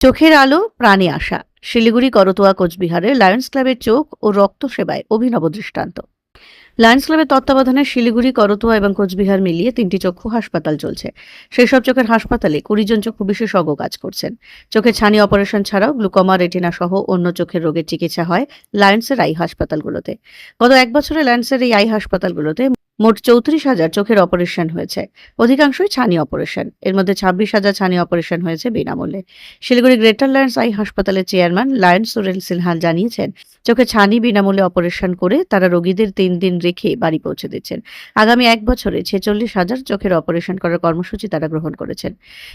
চোখের আলো, প্রাণে আসা। শিলিগুড়ি, করতোয়া কোচবিহারে লায়ন্স ক্লাবের চোখ ও রক্ত সেবায় অভিনব দৃষ্টান্ত। লায়ন্স ক্লাবের তত্ত্বাবধানে শিলিগুড়ি, করতোয়া এবং কোচবিহার মিলিয়ে তিনটি চক্ষু হাসপাতাল চলছে। সেই সব চোখের হাসপাতালে কুড়ি জন চক্ষু বিশেষজ্ঞ কাজ করছেন। চোখের ছানি অপারেশন ছাড়াও গ্লুকোমা, রেটিনা সহ অন্য চোখের রোগের চিকিৎসা হয় লায়ন্সের আই হাসপাতালগুলোতে। গত এক বছরে লায়ন্সের এই আই হাসপাতালগুলোতে মোট চৌত্রিশ হাজার চোখের অপারেশন হয়েছে। অধিকাংশই ছানি অপারেশন। এর মধ্যে ছাব্বিশ হাজার ছানি অপারেশন হয়েছে বিনামূল্যে। শিলিগুড়ি গ্রেটার লায়ন্স আই হাসপাতালের চেয়ারম্যান লায়ন্স সুরেল সিনহাল জানিয়েছেন, চোখে ছানি বিনামূল্যে অপারেশন করে তারা রোগীদের তিন দিন রেখে বাড়ি পৌঁছে দিচ্ছেন। আগামী এক বছরে ছেচল্লিশ হাজার চোখের অপারেশন করার কর্মসূচি তারা গ্রহণ করেছেন।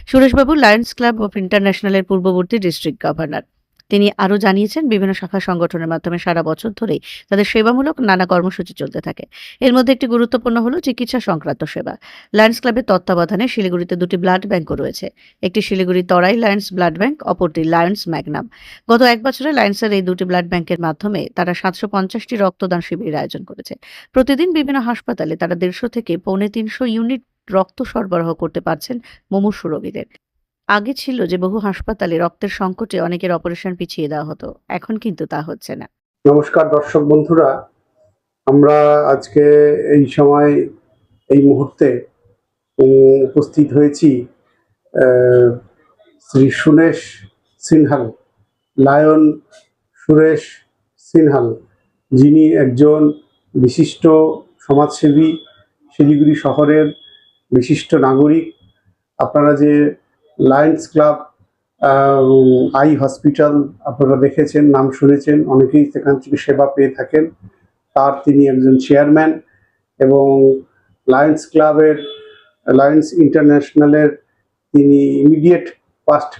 সুরেশবাবু লায়ন্স ক্লাব অফ ইন্টারন্যাশনালের পূর্ববর্তী ডিস্ট্রিক্ট গভর্নর। তিনি আরও জানিয়েছেন, বিভিন্ন শাখা সংগঠনের মাধ্যমে সারা বছর ধরেই তাদের সেবামূলক নানা কর্মসূচি চলতে থাকে। এর মধ্যে একটি গুরুত্বপূর্ণ হল চিকিৎসা সংক্রান্ত সেবা। লায়ন্স ক্লাবের তত্ত্বাবধানে শিলিগুড়িতে দুটি ব্লাড ব্যাংকও রয়েছে। একটি Siliguri Terai lions blood bank, অপরটি লায়ন্স ম্যাগনাম। গত এক বছরে লায়ন্সের এই দুটি ব্লাড ব্যাংকের মাধ্যমে তারা সাতশো পঞ্চাশটি রক্তদান শিবিরের আয়োজন করেছে। প্রতিদিন বিভিন্ন হাসপাতালে তারা দেড়শো থেকে পৌনে তিনশো ইউনিট রক্ত সরবরাহ করতে পারছেন মুমূর্ষু রোগীদের। আগে ছিল যে বহু হাসপাতালে রক্তের সংকটে অনেকের অপারেশন পিছিয়ে দেওয়া হতো। এখন কিন্তু তা হচ্ছে না। নমস্কার দর্শক বন্ধুরা, আমরা আজকে এই সময়, এই মুহূর্তে উপস্থিত হয়েছি শ্রী সুরেশ সিনহাল, লায়ন সুরেশ সিনহাল, যিনি একজন বিশিষ্ট সমাজসেবী, শিলিগুড়ি শহরের বিশিষ্ট নাগরিক। আপনারা যে লায়ন্স ক্লাব আই হসপিটাল আপনারা দেখেছেন, নাম শুনেছেন, অনেকেই সেখান থেকে সেবা পেয়ে থাকেন। তার তিনি একজন চেয়ারম্যান এবং লায়ন্স ক্লাবের, লায়ন্স ইন্টারন্যাশনালের তিনি immediate past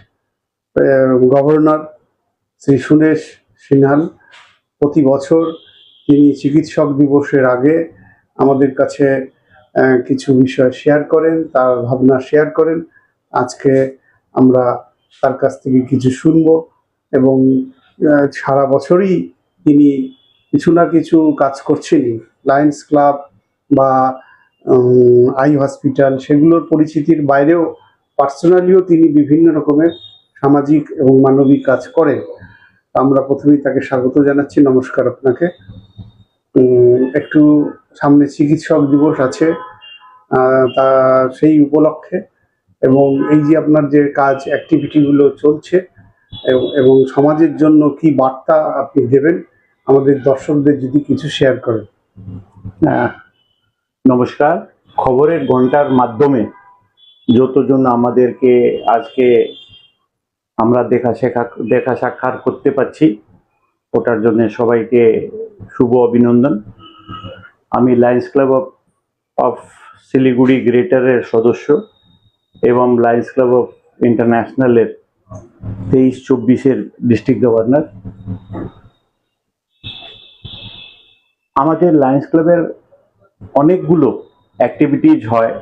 governor Shri Suresh Sinhal. প্রতি বছর তিনি চিকিৎসক দিবসের আগে আমাদের কাছে কিছু বিষয় শেয়ার করেন, তার ভাবনা শেয়ার করেন। আজকে আমরা তার কাছ থেকে কিছু শুনব এবং সারা বছরই তিনি কিছু না কিছু কাজ করছেনই। লায়ন্স ক্লাব বা আই হসপিটাল সেগুলোর পরিচিতির বাইরেও পার্সোনালিও তিনি বিভিন্ন রকমের সামাজিক এবং মানবিক কাজ করেন। আমরা প্রথমেই তাকে স্বাগত জানাচ্ছি, নমস্কার আপনাকে। একটু সামনে চিকিৎসক দিবস আছে তা সেই উপলক্ষে এবং এই যে আপনার যে কাজ অ্যাক্টিভিটিগুলো চলছে এবং- সমাজের জন্য কি বার্তা আপনি দেবেন, আমাদের দর্শকদের যদি কিছু শেয়ার করেন। নমস্কার। খবরের ঘণ্টার মাধ্যমে যতজন আমাদেরকে আজকে আমরা দেখা শেখা, দেখা সাক্ষাৎ করতে পারছি, ওটার জন্য সবাইকে শুভ অভিনন্দন। আমি lions club of of Siliguri গ্রেটারের সদস্য। এবং লায়ন্স ক্লাব অফ ইন্টারন্যাশনালের তেইশ, চব্বিশের ডিস্ট্রিক্ট গভর্নর আমাদের লায়ন্স ক্লাবের অনেকগুলো অ্যাক্টিভিটিজ হয়।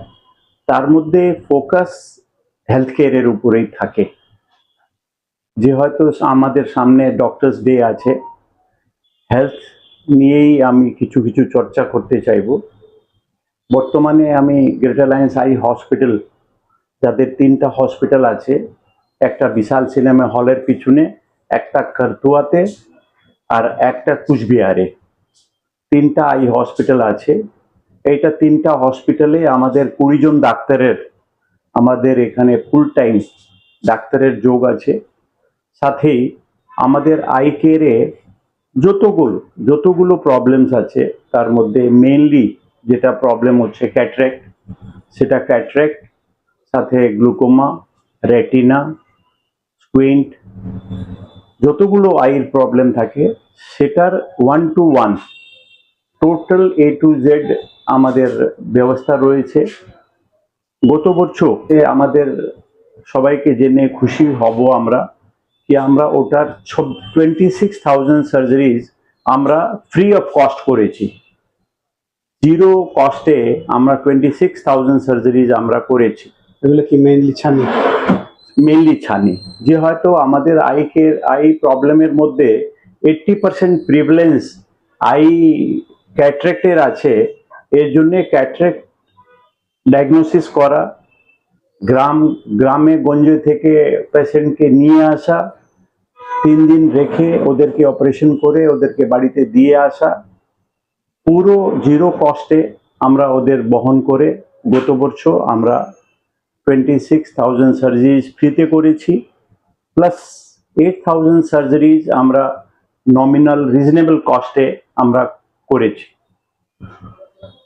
তার মধ্যে ফোকাস হেলথ কেয়ারের উপরেই থাকে। যে হয়তো আমাদের সামনে ডক্টরস ডে আছে। হেলথ নিয়েই আমি কিছু কিছু চর্চা করতে চাইব। বর্তমানে আমি গ্রেটার লায়ন্স আই হসপিটাল যাদের তিনটা হসপিটাল আছে, একটা বিশাল সিনেমা হলের পিছনে, একটা কারতুয়াতে আর একটা কুচবিহারে। তিনটা আই হসপিটাল আছে। এইটা তিনটা হসপিটালে আমাদের কুড়িজন ডাক্তারের, আমাদের এখানে ফুল টাইম ডাক্তারের যোগ আছে। সাথেই আমাদের আই কেয়ারে যতগুলো যতগুলো প্রবলেমস আছে, তার মধ্যে মেনলি যেটা প্রবলেম হচ্ছে ক্যাটরেক্ট সেটা ক্যাটরেক্ট সাথে গ্লুকোমা, রেটিনা, স্কুইন্ট, যতগুলো আইয়ের প্রবলেম থাকে, সেটার one two one total A to Z আমাদের ব্যবস্থা রয়েছে। গত বছর এ আমাদের সবাইকে জেনে খুশি হব আমরা কি আমরা ওটার টোয়েন্টি সিক্স থাউজেন্ড সার্জারিজ আমরা ফ্রি অফ কস্ট করেছি। জিরো কস্টে আমরা টোয়েন্টি সিক্স থাউজেন্ড সার্জারিজ আমরা করেছি। এগুলো কি মেইনলি ছানি? মেনলি ছানি। যে হয়তো আমাদের আইকে, আই প্রবলেমের মধ্যে এইট্টি পার্সেন্ট প্রিভেলেন্স আই ক্যাটরেক্টের আছে, এর জন্যে ক্যাটরেক্ট ডায়াগনোসিস করা, গ্রাম, গ্রামে গঞ্জে থেকে পেশেন্টকে নিয়ে আসা, তিন দিন রেখে ওদেরকে অপারেশন করে ওদেরকে বাড়িতে দিয়ে আসা, পুরো জিরো কস্টে আমরা ওদের বহন করে গত বছর আমরা টোয়েন্টি সিক্স থাউজেন্ড সার্জারিজ ফ্রিতে করেছি প্লাস এইট থাউজেন্ড সার্জারিজ আমরা নমিনাল রিজনেবল কস্টে আমরা করেছি।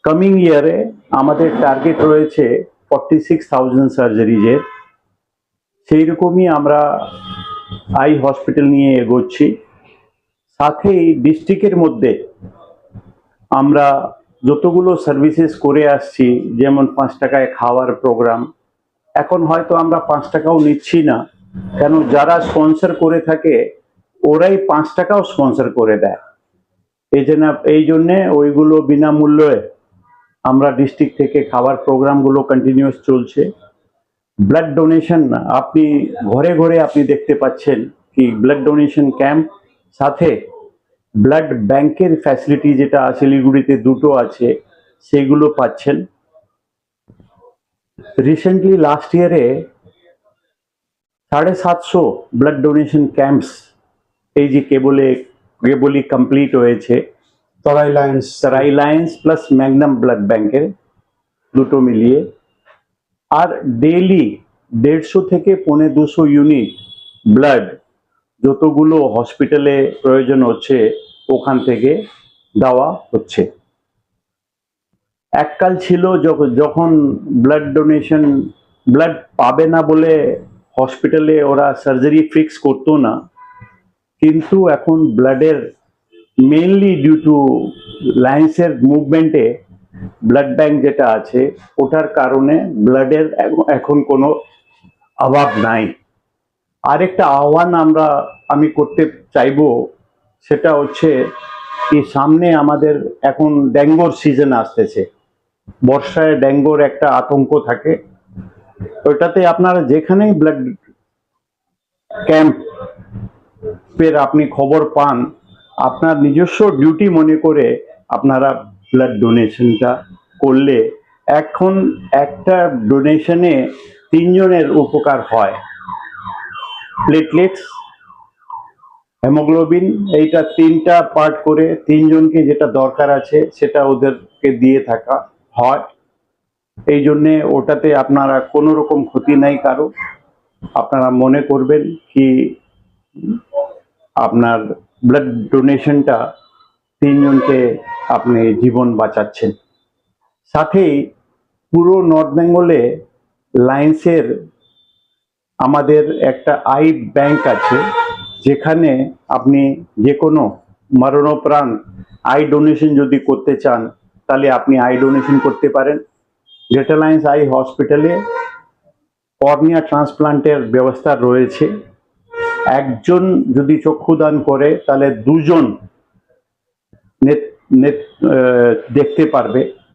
কামিং ইয়ারে আমাদের টার্গেট রয়েছে ফর্টি সিক্স থাউজেন্ড সার্জারিজের সেই রকমই আমরা আই হসপিটাল নিয়ে এগোচ্ছি। সাথেই ডিস্ট্রিক্টের মধ্যে আমরা যতগুলো সার্ভিসেস করে আসছি, যেমন পাঁচ টাকায় খাওয়ার প্রোগ্রাম এখন হয়তো আমরা পাঁচ টাকাও নিচ্ছি না। কেন যারা স্পন্সর করে থাকে, ওরাই পাঁচ টাকাও স্পন্সর করে দেয়। এই জন্য, এই জন্যে ওইগুলো বিনামূল্যে আমরা ডিস্ট্রিক্ট থেকে খাবার প্রোগ্রামগুলো কন্টিনিউস চলছে। ব্লাড ডোনেশন আপনি ঘরে ঘরে আপনি দেখতে পাচ্ছেন কি ব্লাড ডোনেশন ক্যাম্প সাথে ব্লাড ব্যাংকের ফ্যাসিলিটি যেটা শিলিগুড়িতে দুটো আছে, সেগুলো পাচ্ছেন। রিসেন্টলি লাস্ট ইয়ারে সাড়ে সাতশো ব্লাড ডোনেশন ক্যাম্পস এই যে কেবলে কেবলই কমপ্লিট হয়েছে। Terai lions Sarai lions plus magnum blood ব্যাংকের দুটো মিলিয়ে। আর ডেইলি দেড়শো থেকে পৌনে দুশো ইউনিট ব্লাড যতগুলো হসপিটালে প্রয়োজন হচ্ছে ওখান থেকে দেওয়া হচ্ছে। এককাল ছিল যখ- যখন ব্লাড ডোনেশন ব্লাড পাবে না বলে হসপিটালে ওরা সার্জারি ফিক্স করতো না। কিন্তু এখন ব্লাডের মেইনলি ডিউ টু লাইন্সের মুভমেন্টে ব্লাড ব্যাংক যেটা আছে, ওটার কারণে ব্লাডের এখন কোনো অভাব নাই। আরেকটা আহ্বান আমরা, আমি করতে চাইব, সেটা হচ্ছে কি সামনে আমাদের এখন ডেঙ্গুর সিজন আসতেছে। বর্ষায় ডেঙ্গুর একটা আতঙ্ক থাকে। ওটাতে আপনারা যেখানেই ব্লাড ক্যাম্প এর আপনি খবর পান, আপনার নিজস্ব ডিউটি মনে করে আপনারা ব্লাড ডোনেশনটা করলে এখন একটা ডোনেশনে তিনজনের উপকার হয়। প্লেটলেটস হেমোগ্লোবিন এইটা তিনটা পার্ট করে তিনজনকে যেটা দরকার আছে সেটা ওদেরকে দিয়ে থাকা। হয়। এই জন্যে ওটাতে আপনারা কোনো রকম ক্ষতি নাই কারও। আপনারা মনে করবেন কি আপনার ব্লাড ডোনেশনটা তিনজনকে আপনি জীবন বাঁচাচ্ছেন। সাথেই পুরো নর্থ বেঙ্গলে লায়েন্সের আমাদের একটা আই ব্যাংক আছে, যেখানে আপনি যে কোনো মরণোপ্রাণ আই ডোনেশন যদি করতে চান তাহলে আপনি আই ডোনেশন করতে পারেন। গ্রেটার লাইন্স আই হসপিটালে কর্নিয়া ট্রান্সপ্লান্টের ব্যবস্থা রয়েছে। একজন যদি চক্ষুদান করে, তাহলে দুজন নেত- দেখতে পারবে।